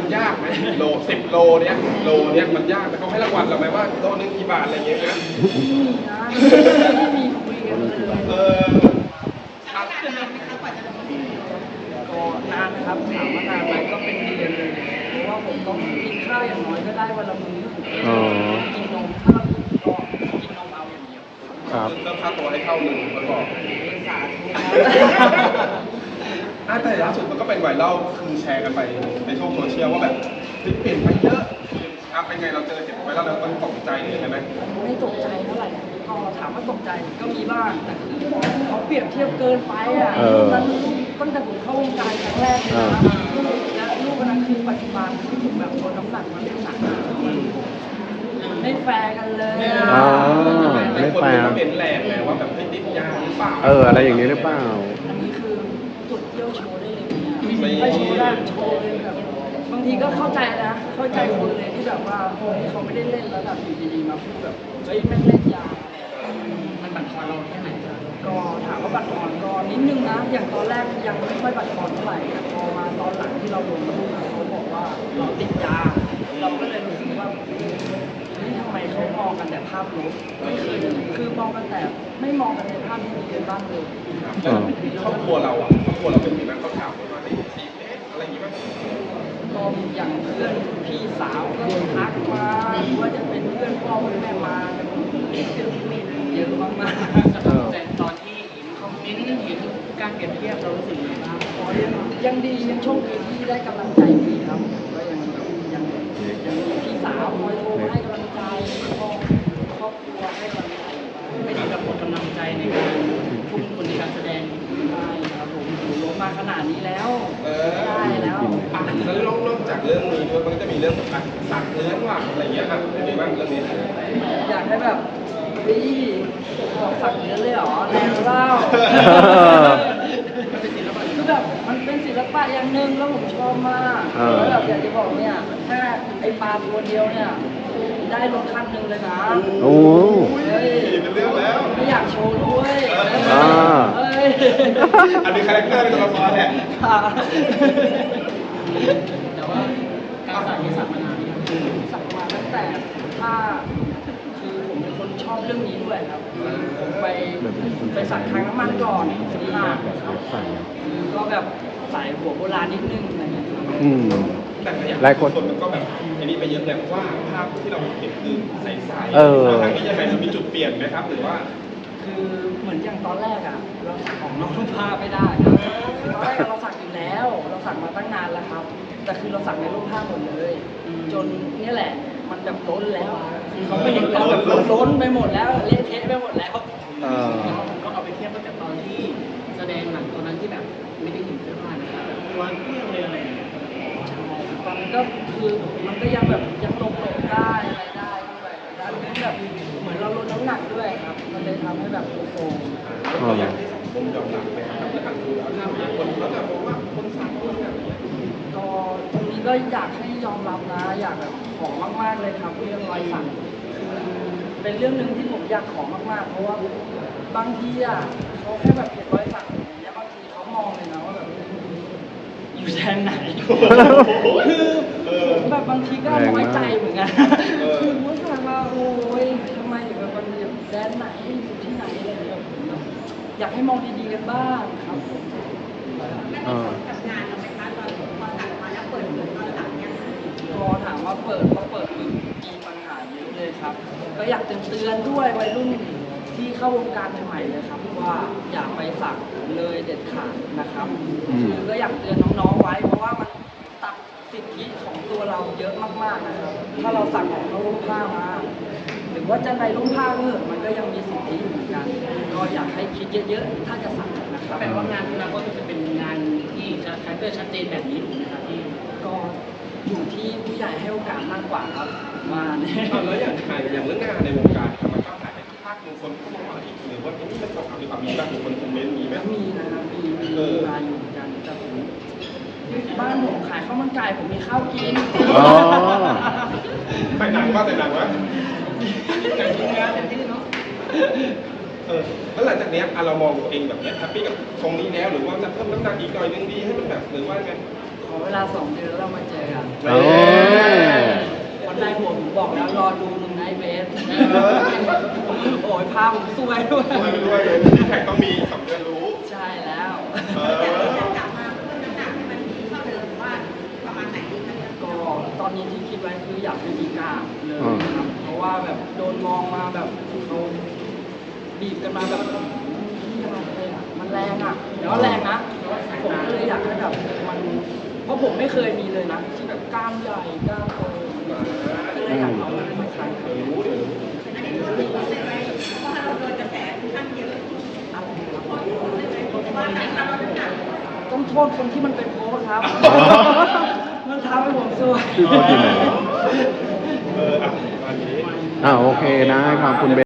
มันยากไหมโลสิบโลเนี้ยโลเนี้ยมันยากแต่เขาให้รางวัลเราไหมว่าโลนึงกี่บาทอะไรอย่างเงี้ยนะไม่มีนะไม่มีคุยกันเลยเออก็นานนะครับถามว่านานไหมก็เป็นเดือนเลยเพราะว่าผมต้องกินข้าวอย่างน้อยก็ได้วันละมื้ออ๋อกินนมถ้าเราก็กินนมเอาอย่างเดียวครับเริ่มค่าตัวให้เท่าหนึ่งมันบอกสาธุ อะแต่ล่าสุดมันก็เป็นไวรัลคือแชร์กันไปในโลกโซเชียลว่าแบบเฮ้ยเปลี่ยนไปเยอะอะเป็นไงเราเจอเห็นไวรัลแล้วมันตกใจเลยใช่ไหมไม่ตกใจเท่าไหร่ก็ถามว่าตกใจก็มีบ้างแต่คือเขาเปรียบเทียบเกินไปอะเออนั้นตั้งแต่ผมเข้าวงการครั้งแรกเลยนะลูกและลูกคนนั้นคือปัจจุบันที่ผมแบบลดน้ำหนักมาเล่นหนักอะมันไม่แฟร์กันเลยอะอ๋อ หลายคนก็เป็นแรงเลยว่าแบบติดยาหรือเปล่าเออ อะไรอย่างนี้หรือเปล่า อันนี้คือ จุดเยี่ยวโชว์ได้เลยไม่ไม่โชว์ได้โชว์เลยแบบบางทีก็เข้าใจนะ เข้าใจคนเลยที่แบบว่าเฮ้ยเขาไม่ได้เล่นแล้วแบบอยู่ดีๆมาพูดแบบเฮ้ยแม่งเล่นยา มันบั่นทอนเราแค่ไหนจ๊ะก็ถามว่าบั่นทอนก็นิดนึงนะ อย่างตอนแรกยังไม่ค่อยบั่นทอนเท่าไหร่แต่พอมาตอนหลังที่เราลงรูปเขาบอกว่าเราติดยา เราก็เลยรู้สึกว่าเฮ้ยทำไมเขามอง กันแต่ภาพลบไม่เคยคือมองกันแต่ไม่มองกันในภาพที่ดีกันบ้างเลยแล้วครอบครัวเราอะครอบครัวเราเป็นยังไงเขาถามว่าที่ซีเอสอะไรอย่างงี้ไหมก็อย่างเพื่อนพี่สาวก็ทักมาว่าจะเป็นเพื่อนพ่อเพื่อนแม่มากันเยอะมากๆเออแต่ตอนที่เห็นคอมเมนต์เห็นการเปรียบเทียบเรารู้สึกยังไงบ้างอ๋อยังยังดียังโชคดีที่ได้กำลังใจดีครับก็ยังแบบยังยังมีพี่สาวคอยโทรมาให้กำลังใจ รื่องนี้ด้วยมันก็จะมีเรื่องอะสักเนื้อว่ะอะไรอย่างเงี้ยอะเป็นยังไงบ้างเรื่องนี้อยากให้แบบพี่บอกสักเนื้อเลยเหรอแรงเล่าคือแบบมันเป็นศิลปะอย่างหนึ่งแล้วผมชอบมากเออแล้วแบบอยากจะบอกเนี่ยแค่ไอปลาตัวเดียวเนี่ยได้รถคันหนึ่งเลยนะโอ้เฮ้ยเป็นเรื่องแล้วไม่อยากโชว์ด้วยอ่าเฮ้ยอันนี้คาแรคเตอร์ในตัวละครแหละ แต่ถ้าคือผมเป็นคนชอบเรื่องนี้ด้วยครับผมไปไปสักครั้งน้ำมันก่อนสิบห้าครับก็แบบสายหัวโบราณนิดนึงอะไรเงี้ยครับอืม แต่ก็อย่างหลายคนมันก็แบบอันนี้ไปเยอะเลยว่าภาพที่เราเห็นคือใสๆเออ ทางนี้ยังไงมันมีจุดเปลี่ยนไหมครับ หรือว่า คือเหมือนอย่างตอนแรกอะเราสักของน้องรูปภาพไม่ได้ครับคือตอนแรกอะเราสักอยู่แล้ว เราสักมาตั้งนานแล้วครับ แต่คือเราสักในรูปภาพหมดเลย จนเนี่ยแหละ มันแบบล้นแล้วอะคือเขาไม่เห็นเราแบบล้นไปหมดแล้วเละเทะไปหมดแล้วเออผมก็เอาไปเทียบตั้งแต่ตอนที่แสดงหนังตอนนั้นที่แบบไม่ได้เห็นเสื้อผ้านะครับแบบวางเครื่องเลยอะไรอย่างเงี้ยใช่ตอนนั้นก็คือมันก็ยังแบบยังตกลงได้อะไรได้ด้วยแล้วอันนี้แบบเหมือนเราลดน้ำหนักด้วยครับ มันเลยทำให้แบบโค้งเราอยากให้สัง ก็อยากให้ยอมรับนะ อยากแบบขอมากๆเลยครับเรื่องรอยสักคือเป็นเรื่องหนึ่งที่ผมอยากขอมากๆ เพราะว่าบางทีอะเขาแค่แบบเห็นรอยสักอย่างเงี้ยบางทีเขามองเลยนะว่าแบบอยู่แดนไหนคือผมแบบบางทีก็น้อยใจเหมือนกันคือว่าถามว่าโอ้ยทำไมถึงแบบมันอยู่แดนไหนอยู่ที่ไหนอะไรอย่างเงี้ยอยากให้มองดีๆกันบ้างครับผมเออ ก็ถามว่าเปิดก็เปิดคือมีปัญหาเยอะเลยครับ ก็อยากเตือนเตือนด้วยวัยรุ่นที่เข้าวงการใหม่ๆเลยครับ ว่าอย่าไปสักเลยเด็ดขาดนะครับอืมคือก็อยากเตือนน้องๆไว้เพราะว่ามันตัดสิทธิของตัวเราเยอะมากๆนะครับถ้าเราสั่งของเราร่มผ้ามาหรือว่าจะในร่มผ้าก็เถอะมันก็ยังมีสิทธิอยู่เหมือนกัน ก็อยากให้คิดเยอะๆ ถ้าจะสั่งนะครับแปลว่างานอนาคตจะเป็นงานที่จะคาแรคเตอร์ชัดเจนแบบนี้ถูกไหมครับพี่ก็ อยู่ที่ผู้ใหญ่ให้โอกาสมากกว่าครับว่าเนี่ยอะแล้วอย่างถ่ายอย่างเรื่องงานในวงการครับมันก็ถ่ายไปภาคหนึ่งคนเข้ามาอีกหรือว่าอันนี้มันตกอับหรือเปล่ามีบ้างหรือคนคอมเมนต์มีไหม ก็มีนะครับมีมีเออ มาอยู่เหมือนกันแต่ผมบ้านผมขายข้าวมันไก่ผมมีข้าวกินอ๋อ ไปหนังว่าแต่หนังวะแต่ทีมงานเต็มที่เนาะ เออแล้วหลังจากเนี้ยอะเรามองตัวเองแบบเนี้ยแฮปปี้กับทรงนี้แล้วหรือว่าจะเพิ่มน้ำหนักอีกหน่อยนึงดีให้มันแบบหรือว่าไง ขอเวลาสองเดือนแล้วเรามาเจอกันโอ้ยวันในหัวผมบอกแล้วรอดูมึงนะไอ้เบสโอ้ยพาผมสวยด้วยด้วยด้วยเลยที่แท็กต้องมีสำเร็จรู้ ใช่แล้ว เออ ก็ตอนนี้ที่คิดไว้คืออยากเป็นอีกาเลยอืมครับ เพราะว่าแบบโดนมองมาแบบเขาบีบกันมาแบบที่อะไรเลยอะมันแรงอะเดี๋ยวาแรงนะผมก็เลยอยากให้แบบมัน เพ ราะผมไม่เคยมีเลยนะที่แบบกล้ามใหญ่กล้ามโตก็เลยอยากเอามันมาใช้ครับต้องโทษคนที่มันเป็นโพสครับ มันทำให้ผมสวยคือโพสต์อยู่ไหนเอออะอันนี้ อ่าโอเคได้ครับคุณเบ